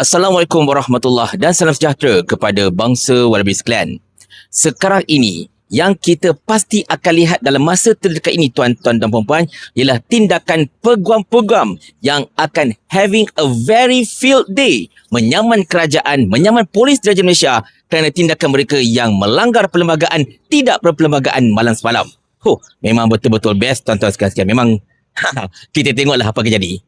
Assalamualaikum warahmatullahi dan salam sejahtera kepada bangsa Wallaby sekalian. Sekarang ini, yang kita pasti akan lihat dalam masa terdekat ini tuan-tuan dan puan-puan ialah tindakan peguam-peguam yang akan having a very field day menyaman kerajaan, menyaman polis Diraja Malaysia kerana tindakan mereka yang melanggar perlembagaan tidak berperlembagaan malam semalam. Huh, memang betul-betul best tuan-tuan sekalian. Memang kita tengoklah apa yang jadi.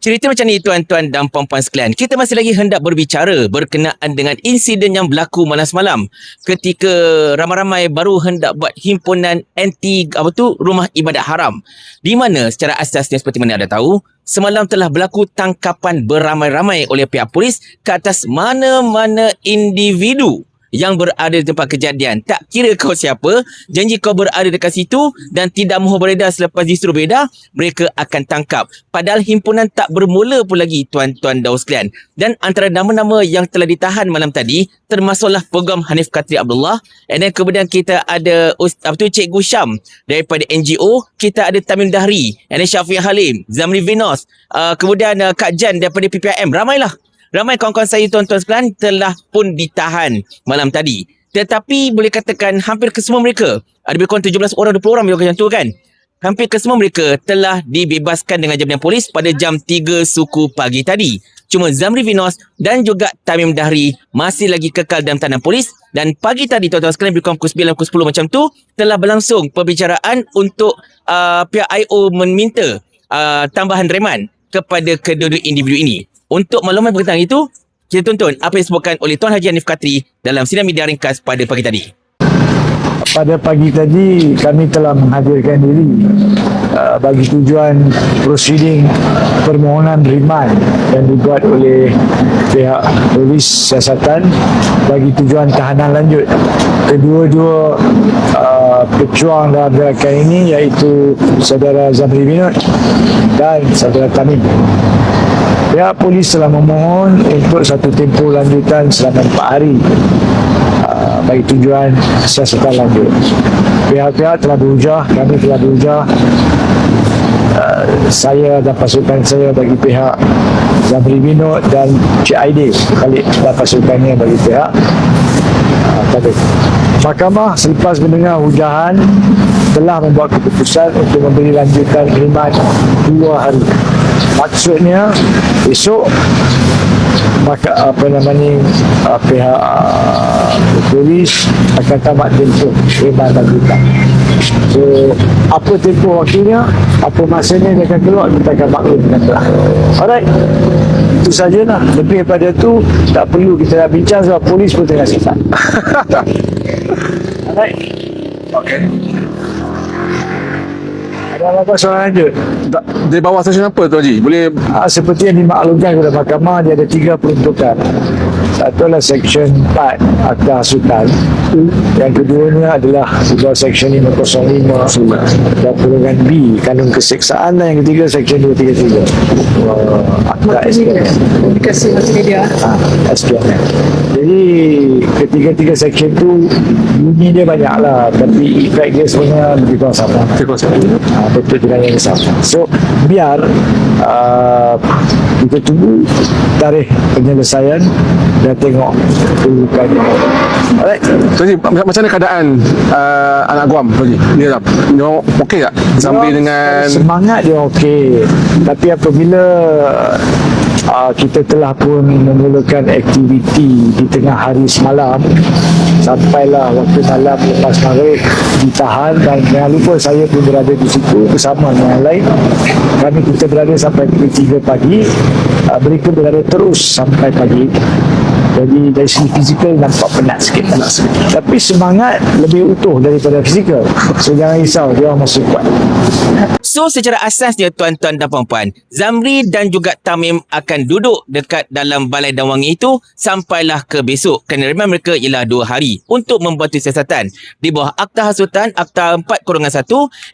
Cerita macam ni tuan-tuan dan puan-puan sekalian. Kita masih lagi hendak berbicara berkenaan dengan insiden yang berlaku malam semalam ketika ramai-ramai baru hendak buat himpunan anti apa tu rumah ibadat haram. Di mana secara asasnya seperti mana anda tahu, semalam telah berlaku tangkapan beramai-ramai oleh pihak polis ke atas mana-mana individu yang berada di tempat kejadian. Tak kira kau siapa, janji kau berada dekat situ dan tidak mahu beredar selepas disuruh beredar, mereka akan tangkap. Padahal himpunan tak bermula pun lagi tuan-tuan dan sekalian. Dan antara nama-nama yang telah ditahan malam tadi, termasuklah program Hanif Katri Abdullah. And then kemudian kita ada apa tu Cikgu Syam daripada NGO, kita ada Tamim Dahri, and then Syafiq Halim, Zamri Vinos, uh, kemudian uh, Kak Jan daripada PPIM. Ramailah Ramai kawan-kawan saya tuan-tuan sekalian telah pun ditahan malam tadi. Tetapi boleh katakan hampir kesemua mereka, ada lebih kurang 17 orang, 20 orang macam tu kan. Hampir kesemua mereka telah dibebaskan dengan jaminan polis pada jam 3 suku pagi tadi. Cuma Zamri Vinos dan juga Tamim Dahri masih lagi kekal dalam tahanan polis dan pagi tadi tuan-tuan sekalian lebih kurang pukul 9 pukul 10 macam tu telah berlangsung perbicaraan untuk uh, pihak IO meminta uh, tambahan reman kepada kedua-dua individu ini. Untuk maklumat berkenaan itu, kita tonton apa yang disebutkan oleh Tuan Haji Hanif Katri dalam sidang media ringkas pada pagi tadi. pada pagi tadi kami telah menghadirkan diri uh, bagi tujuan proceeding permohonan remand yang dibuat oleh pihak polis siasatan bagi tujuan tahanan lanjut kedua-dua uh, pejuang dalam gerakan ini iaitu saudara Zamri Binut dan saudara Tamim pihak polis telah memohon untuk satu tempoh lanjutan selama 4 hari uh, bagi tujuan siasatan lanjut. Pihak-pihak telah berujar, kami telah berujar uh, saya dan pasukan saya bagi pihak Zamri Binut dan Cik Aidil Khalid dan pasukannya bagi pihak uh, Tabik. Mahkamah selepas mendengar hujahan telah membuat keputusan untuk memberi lanjutan khidmat dua hari. Maksudnya esok maka apa namanya uh, pihak uh, polis akan tamat tempoh khidmat lanjutan. So apa tempoh waktunya, apa masanya dia akan keluar kita akan maklumkan telah. Alright. Itu sajalah. Lebih daripada tu tak perlu kita nak bincang sebab polis pun tengah sifat. Alright. Okay. Ada apa soalan lanjut? Tak, dari bawah stesen apa tu Haji? Boleh Ah, seperti yang dimaklumkan kepada mahkamah dia ada tiga peruntukan. Satu adalah section 4 Akta Hasutan yang keduanya adalah di bawah section 505 dan peruntukan B Kanun Keseksaan dan yang ketiga section 233 uh, Akta SPM Komunikasi multimedia. ah, SPM jadi ketiga-tiga section tu bunyi dia banyak lah tapi efek dia sebenarnya lebih kurang sama. Uh, betul dengan yang sama so biar uh, kita tunggu tarikh penyelesaian dan tengok kedudukannya alright. Tu Haji, macam, mana keadaan uh, anak Guam? Tu Haji? Dia dah, dia orang okey tak? Sambil dengan semangat dia okey. Tapi apabila uh, kita telah pun memulakan aktiviti di tengah hari semalam. Sampailah waktu malam lepas maghrib ditahan dan jangan lupa saya pun berada di situ bersama dengan yang lain. Kami kita berada sampai pukul 3 pagi. Uh, mereka berada terus sampai pagi Jadi dari segi fizikal nampak penat sikit. Tapi semangat lebih utuh daripada fizikal. So jangan risau, dia masih kuat. So secara asasnya tuan-tuan dan puan-puan, Zamri dan juga Tamim akan duduk dekat dalam balai dan wangi itu sampailah ke besok. Kerana remand mereka ialah dua hari untuk membuat siasatan. Di bawah Akta Hasutan, Akta 4 kurungan 1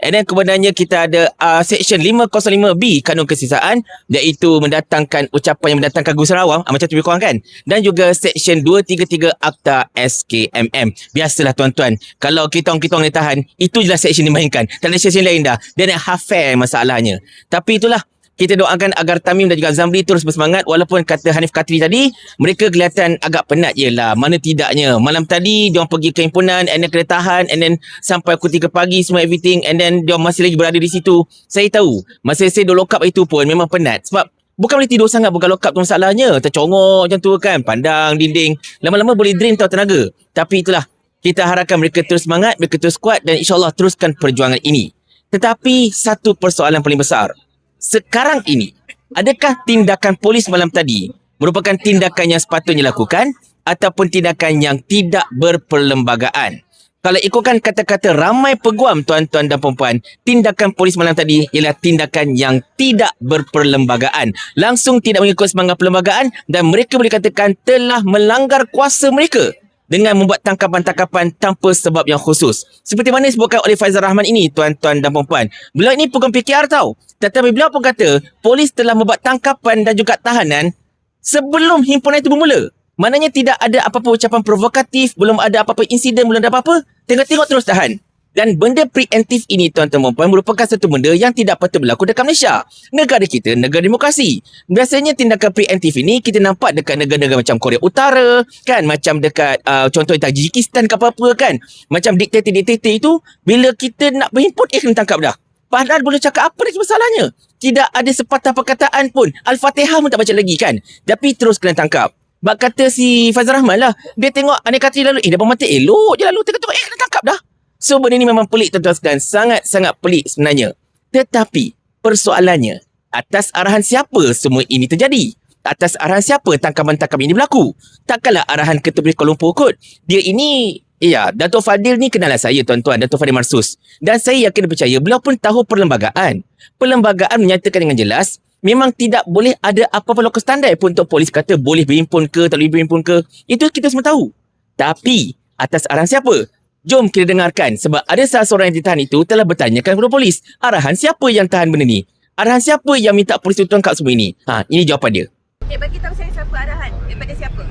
and then kemudiannya kita ada uh, Section 505B Kanun Kesisaan iaitu mendatangkan ucapan yang mendatangkan gusaran awam, uh, macam tu lebih kurang kan? Dan juga Section 233 Akta SKMM. Biasalah tuan-tuan, kalau kita kita orang tahan, itu jelas section dimainkan. Tak ada section lain dah. Dia nak half fair masalahnya. Tapi itulah kita doakan agar Tamim dan juga Zamri terus bersemangat walaupun kata Hanif Katri tadi mereka kelihatan agak penat je lah mana tidaknya malam tadi dia orang pergi ke himpunan and then kena tahan and then sampai pukul 3 pagi semua everything and then dia orang masih lagi berada di situ saya tahu masa saya duduk lock up itu pun memang penat sebab Bukan boleh tidur sangat Bukan lock up tu masalahnya. Tercongok macam tu kan. Pandang dinding. Lama-lama boleh drain tau tenaga. Tapi itulah. Kita harapkan mereka terus semangat Mereka terus kuat Dan insyaAllah teruskan perjuangan ini. Tetapi Satu persoalan paling besar. Sekarang ini Adakah tindakan polis malam tadi Merupakan tindakan yang sepatutnya dilakukan Ataupun tindakan yang tidak berperlembagaan kalau ikutkan kata-kata ramai peguam tuan-tuan dan puan-puan, tindakan polis malam tadi ialah tindakan yang tidak berperlembagaan. Langsung tidak mengikut semangat perlembagaan dan mereka boleh katakan telah melanggar kuasa mereka dengan membuat tangkapan-tangkapan tanpa sebab yang khusus. Seperti mana disebutkan oleh Faizal Rahman ini, tuan-tuan dan puan-puan. Beliau ini peguam PKR tau. Tetapi beliau pun kata, polis telah membuat tangkapan dan juga tahanan sebelum himpunan itu bermula. Maknanya tidak ada apa-apa ucapan provokatif, belum ada apa-apa insiden, belum ada apa-apa. Tengok-tengok terus tahan. Dan benda preemptif ini tuan-tuan dan puan merupakan satu benda yang tidak patut berlaku dekat Malaysia. Negara kita, negara demokrasi. Biasanya tindakan preemptif ini kita nampak dekat negara-negara macam Korea Utara, kan? Macam dekat uh, contoh Tajikistan ke apa-apa kan? Macam diktator-diktator itu, bila kita nak berhimpun, eh kena tangkap dah. Padahal boleh cakap apa lagi masalahnya? Tidak ada sepatah perkataan pun. Al-Fatihah pun tak baca lagi kan? Tapi terus kena tangkap. Bak kata si Faizal Rahman lah. Dia tengok Anik Katri lalu. Eh, dia pun mati elok je lalu. Tengok-tengok. Eh, kena tangkap dah. So, benda ni memang pelik tuan-tuan sekalian. Sangat-sangat pelik sebenarnya. Tetapi, persoalannya. Atas arahan siapa semua ini terjadi? Atas arahan siapa tangkapan-tangkapan ini berlaku? Takkanlah arahan Ketua Polis Kuala Lumpur kot. Dia ini Ya, Dato' Fadil ni kenalah saya tuan-tuan, Dato' Fadil Marsus. Dan saya yakin dan percaya beliau pun tahu perlembagaan. Perlembagaan menyatakan dengan jelas, memang tidak boleh ada apa-apa lokal standar pun untuk polis kata boleh berhimpun ke, tak boleh berhimpun ke. Itu kita semua tahu. Tapi, atas arahan siapa? Jom kita dengarkan sebab ada salah seorang yang ditahan itu telah bertanyakan kepada polis. Arahan siapa yang tahan benda ni? Arahan siapa yang minta polis itu tangkap semua ini? Ha, ini jawapan dia. Okey, bagi tahu saya siapa arahan daripada siapa?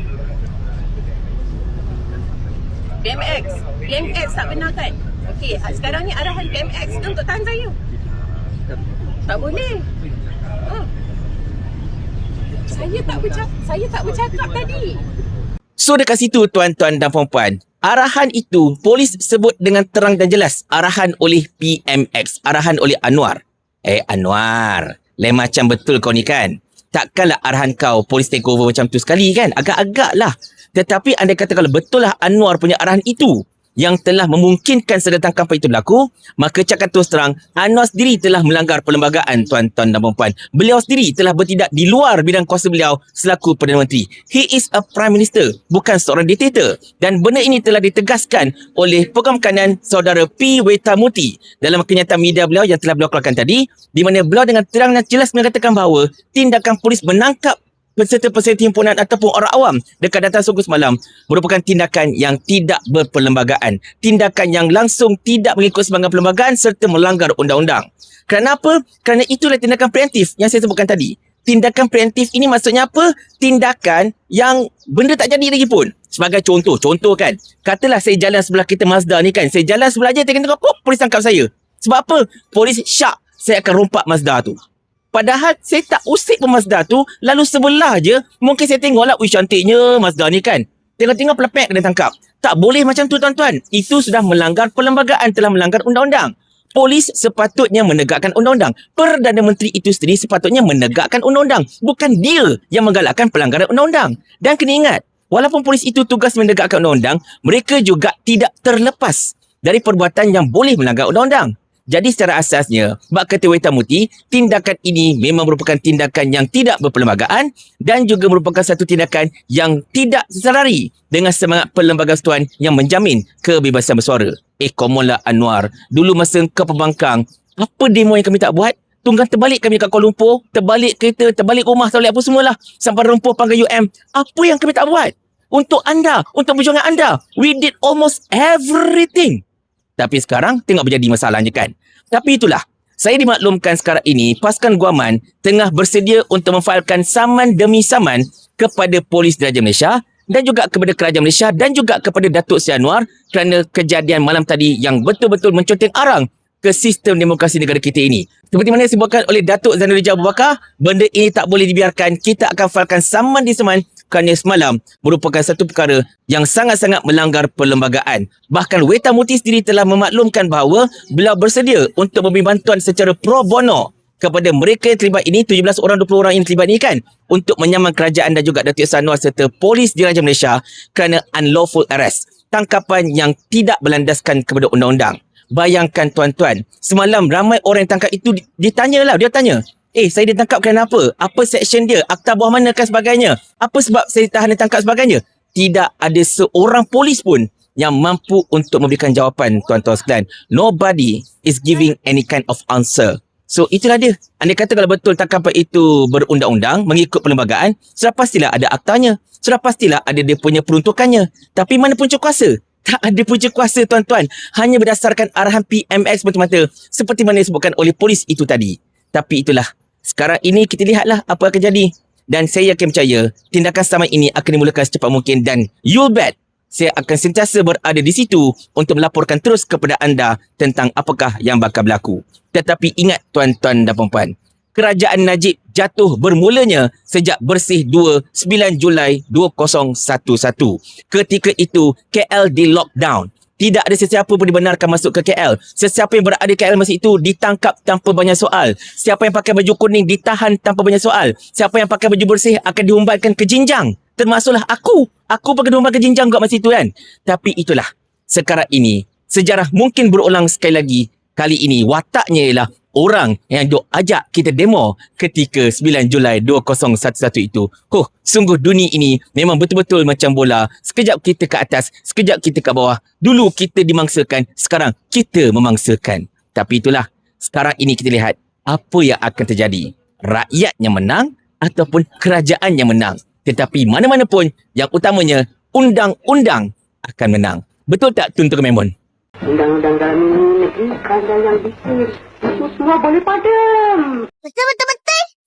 PMX. PMX tak benar kan? Okey, sekarang ni arahan PMX tu untuk tahan saya. Tak boleh. Saya tak bercakap, saya tak bercakap tadi. So dekat situ tuan-tuan dan puan-puan, arahan itu polis sebut dengan terang dan jelas arahan oleh PMX, arahan oleh Anwar. Eh Anwar, lain macam betul kau ni kan? Takkanlah arahan kau polis take over macam tu sekali kan? Agak-agak lah. Tetapi anda kata kalau betul lah Anwar punya arahan itu yang telah memungkinkan sedang tangkapan itu berlaku, maka cakap terus terang, Anwar sendiri telah melanggar perlembagaan tuan-tuan dan puan-puan. Beliau sendiri telah bertindak di luar bidang kuasa beliau selaku Perdana Menteri. He is a Prime Minister, bukan seorang diktator. Dan benda ini telah ditegaskan oleh peguam kanan saudara P. Wetamuti dalam kenyataan media beliau yang telah beliau keluarkan tadi, di mana beliau dengan terang dan jelas mengatakan bahawa tindakan polis menangkap peserta-peserta himpunan ataupun orang awam dekat datang suku semalam merupakan tindakan yang tidak berperlembagaan. Tindakan yang langsung tidak mengikut semangat perlembagaan serta melanggar undang-undang. Kerana apa? Kerana itulah tindakan preemptif yang saya sebutkan tadi. Tindakan preemptif ini maksudnya apa? Tindakan yang benda tak jadi lagi pun. Sebagai contoh, contoh kan. Katalah saya jalan sebelah kita Mazda ni kan. Saya jalan sebelah je, tengok-tengok, pop, polis tangkap saya. Sebab apa? Polis syak saya akan rompak Mazda tu. Padahal saya tak usik pun Mazda tu Lalu sebelah je Mungkin saya tengok lah Wih cantiknya Mazda ni kan. Tengok-tengok pelepek kena tangkap. Tak boleh macam tu tuan-tuan. Itu sudah melanggar perlembagaan Telah melanggar undang-undang. Polis sepatutnya menegakkan undang-undang. Perdana Menteri itu sendiri sepatutnya menegakkan undang-undang. Bukan dia yang menggalakkan pelanggaran undang-undang. Dan kena ingat Walaupun polis itu tugas menegakkan undang-undang Mereka juga tidak terlepas Dari perbuatan yang boleh melanggar undang-undang Jadi secara asasnya, bak kata Weta Muti, tindakan ini memang merupakan tindakan yang tidak berperlembagaan dan juga merupakan satu tindakan yang tidak sesalari dengan semangat perlembagaan yang menjamin kebebasan bersuara. Eh, Komola Anwar, dulu masa kau pembangkang, apa demo yang kami tak buat? Tunggang terbalik kami kat Kuala Lumpur, terbalik kereta, terbalik rumah, terbalik apa semualah. Sampai Rempuh Panggai UM. Apa yang kami tak buat? Untuk anda, untuk perjuangan anda. We did almost everything. Tapi sekarang tengok berjadi masalahnya kan. Tapi itulah, saya dimaklumkan sekarang ini pasukan Guaman tengah bersedia untuk memfailkan saman demi saman kepada Polis Diraja Malaysia dan juga kepada Kerajaan Malaysia dan juga kepada Datuk Seri Anwar kerana kejadian malam tadi yang betul-betul menconteng arang ke sistem demokrasi negara kita ini. Seperti mana disebutkan oleh Datuk Zainul Rijal Abu Bakar, benda ini tak boleh dibiarkan. Kita akan failkan saman di saman kerana semalam merupakan satu perkara yang sangat-sangat melanggar perlembagaan. Bahkan Weta Muti sendiri telah memaklumkan bahawa beliau bersedia untuk memberi bantuan secara pro bono kepada mereka yang terlibat ini 17 orang 20 orang yang terlibat ini kan untuk menyaman kerajaan dan juga Datuk Sanwar serta polis diraja Malaysia kerana unlawful arrest tangkapan yang tidak berlandaskan kepada undang-undang bayangkan tuan-tuan semalam ramai orang yang tangkap itu di- ditanya lah dia tanya eh saya ditangkap kerana apa apa section dia akta bawah mana dan sebagainya apa sebab saya ditahan dan tangkap sebagainya tidak ada seorang polis pun yang mampu untuk memberikan jawapan tuan-tuan sekalian nobody is giving any kind of answer So itulah dia. Anda kata kalau betul tangkapan itu berundang-undang, mengikut perlembagaan, sudah pastilah ada aktanya. Sudah pastilah ada dia punya peruntukannya. Tapi mana punca kuasa? Tak ada punca kuasa tuan-tuan. Hanya berdasarkan arahan PMX semata-mata. Seperti mana disebutkan oleh polis itu tadi. Tapi itulah. Sekarang ini kita lihatlah apa akan jadi. Dan saya yakin percaya tindakan sama ini akan dimulakan secepat mungkin dan you'll bet saya akan sentiasa berada di situ untuk melaporkan terus kepada anda tentang apakah yang bakal berlaku. Tetapi ingat tuan-tuan dan puan kerajaan Najib jatuh bermulanya sejak bersih 2 9 Julai 2011. Ketika itu KL di lockdown. Tidak ada sesiapa pun dibenarkan masuk ke KL. Sesiapa yang berada di KL masa itu ditangkap tanpa banyak soal. Siapa yang pakai baju kuning ditahan tanpa banyak soal. Siapa yang pakai baju bersih akan dihumbatkan ke jinjang. Termasuklah aku. Aku pakai dihumbat ke jinjang kat masa itu kan. Tapi itulah. Sekarang ini, sejarah mungkin berulang sekali lagi. Kali ini wataknya ialah orang yang duk ajak kita demo ketika 9 Julai 2011 itu. Huh, sungguh dunia ini memang betul-betul macam bola. Sekejap kita ke atas, sekejap kita ke bawah. Dulu kita dimangsakan, sekarang kita memangsakan. Tapi itulah, sekarang ini kita lihat apa yang akan terjadi. Rakyat yang menang ataupun kerajaan yang menang. Tetapi mana-mana pun yang utamanya undang-undang akan menang. Betul tak Tun Memon? Undang-undang dalam ini negeri kerajaan yang bikin. Semua boleh padam. Betul-betul-betul.